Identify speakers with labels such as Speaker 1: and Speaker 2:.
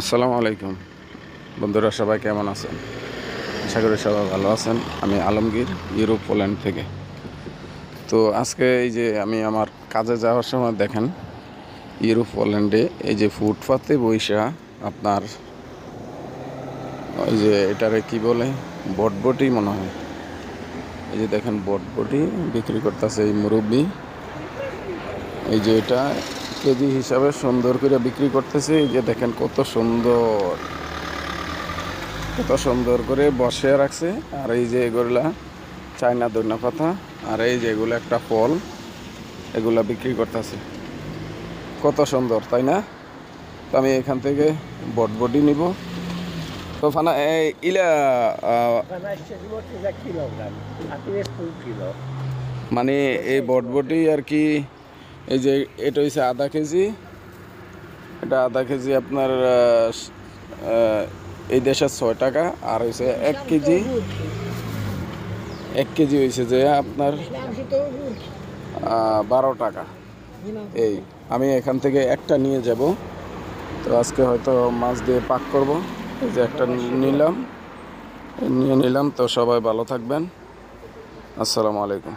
Speaker 1: আসসালামু আলাইকুম। বন্ধুরা, সবাই কেমন আছেন? আশা করি সবাই ভালো আছেন। আমি আলমগীর, ইউরোপ, পোল্যান্ড থেকে। তো আজকে এই যে আমি আমার কাজে যাওয়ার সময় দেখেন, ইউরোপ, পোল্যান্ডে এই যে ফুটপাতে বৈশা আপনার, ওই যে এটারে কি বলে? বটবটি মনে হয়। এই যে দেখেন, বটবটি বিক্রি করতেছে এই মুরব্বী। এই যে এটা কেজি হিসাবে সুন্দর করে বিক্রি করতেছি। যে দেখেন কত সুন্দর। কত সুন্দর করে বসে রাখছে। আর এই যে এগুলা চায়না দৈন্য পাতা আর এই যে এগুলো একটা ফল এগুলা বিক্রি করতেছে। কত সুন্দর তাই না? তো আমি এখান থেকে বটবডি নিব। তো ফানা ইলা আহ,
Speaker 2: 12 zł za kilogram, a tu jest pół kilo.
Speaker 1: মানে এই বটবটি আর কি এই যে এটা হচ্ছে আধা কেজি। এটা আধা কেজি আপনার এই দেশে ছয় টাকা আর হয়েছে এক কেজি। এক কেজি হয়েছে যে আপনার বারো টাকা। এই আমি এখান থেকে একটা নিয়ে যাব। তো আজকে হয়তো মাছ দিয়ে পাক করব। এই যে একটা নিলাম। নিয়ে নিলাম তো সবাই ভালো থাকবেন। আসসালামু আলাইকুম।